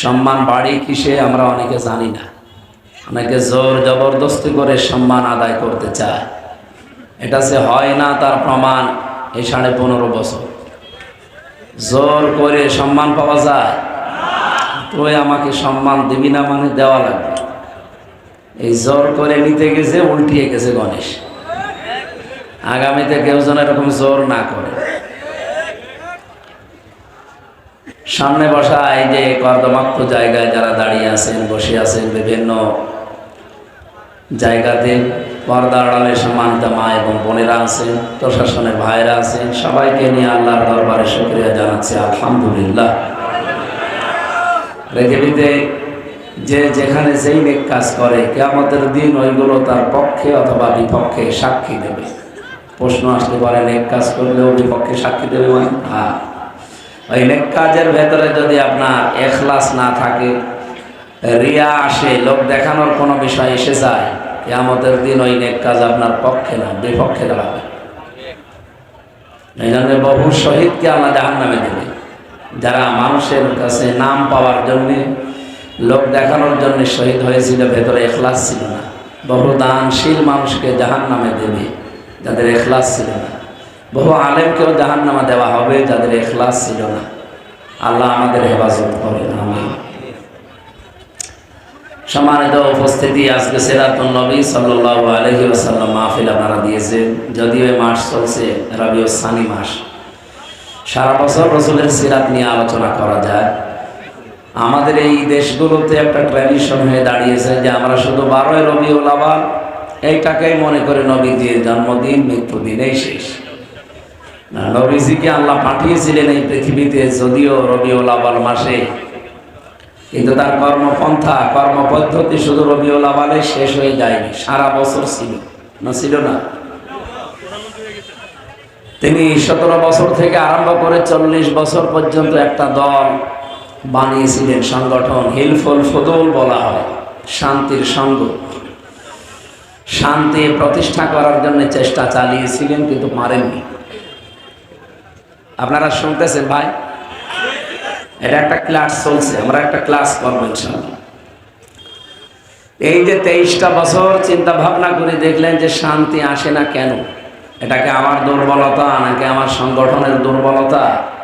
সম্মান বাড়ি কিসে আমরা অনেকে জানি না। অনেকে জোর জবরদস্তি করে সম্মান আদায় করতে চায়। এটা সে হয় না, তার প্রমাণ এই সাড়ে পনেরো বছর। জোর করে সম্মান পাওয়া যায়? তুই আমাকে সম্মান দিবি না মানে দেওয়া লাগবে। এই জোর করে নিতে গেছে, উল্টিয়ে গেছে গণেশ। আগামীতে কেউ যেন এরকম জোর না করে। সামনে বসা, এই যে কর্দমাক্ত জায়গায় যারা দাঁড়িয়ে আছেন, বসে আছেন, বিভিন্ন জায়গাতে পর্দা আড়ালে সম্মানিত মা এবং বোনেরা আছেন, প্রশাসনের ভাইরা আছেন, সবাইকে নিয়ে আল্লাহর দরবারে শুক্রিয়া জানাচ্ছি, আলহামদুলিল্লাহ। পৃথিবীতে যে যেখানে যেই নেক কাজ করে, কেয়ামতের দিন ওইগুলো তার পক্ষে অথবা বিপক্ষে সাক্ষী দেবে। প্রশ্ন আসতে পারে, নেক কাজ করলেও বিপক্ষে সাক্ষী দেবে মানে? হ্যাঁ। ওই নেক কাজের ভেতরে যদি আপনার এখলাস না থাকে, রিয়া আসে, লোক দেখানোর কোনো বিষয় এসে যায়, কেয়ামতের দিন ওই নেক কাজ আপনার পক্ষে না, বিপক্ষে দাঁড়াবে। এই জন্য বহু শহীদকে আল্লাহ জাহান নামে দেবে। যারা মানুষের কাছে নাম পাওয়ার জন্যে, লোক দেখানোর জন্য শহীদ হয়েছিল, ভেতরে এখলাস ছিল না। বহু দানশীল মানুষকে জাহান নামে দেবে, যাদের এখলাস ছিল না। বহু আলেমকেও জাহান নামা দেওয়া হবে, যাদের এখলাস ছিল না। আল্লাহ আমাদের হেফাজত করেন আমি সম্মানিত উপস্থিতি, আজকে সেরাতুল নবী সাল্লাহ আলহি আসাল্লাম মাহফিল আপনারা দিয়েছেন। যদিও এই মাস চলছে রবিও সানি মাস। সারা বছর রসুলের সিরাত নিয়ে আলোচনা করা যায়। আমাদের এই দেশগুলোতে একটা ট্র্যাডিশন হয়ে দাঁড়িয়েছে যে আমরা শুধু বারোই রবিউল আবার এইটাকেই মনে করে নবী নবীজির জন্মদিন, মৃত্যুদিন, এই শেষ। নবীজিকে আল্লাহ পাঠিয়েছিলেন এই পৃথিবীতে, যদিও রবিউল আবাল মাসে। কিন্তু তার কর্মপন্থা, কর্মপদ্ধতি শুধু রবিউল আবালে শেষ হয়ে যায়নি, সারা বছর ছিল। না ছিল না। তিনি সতেরো বছর থেকে আরম্ভ করে চল্লিশ বছর পর্যন্ত একটা দল বানিয়েছিলেন, সংগঠন, হিলফল ফদল বলা হয়, শান্তির সঙ্গ। শান্তি প্রতিষ্ঠা করার জন্য চেষ্টা চালিয়েছিলেন, কিন্তু পারেননি আপনারা শুনতেছেন ভাই? এটা একটা ক্লাস চলছে, আমরা একটা ক্লাস করব এই যে তেইশটা বছর চিন্তা ভাবনা করে দেখলেন যে শান্তি আসে না কেন? এটাকে আমার দুর্বলতা নাকি আমার সংগঠনের দুর্বলতা?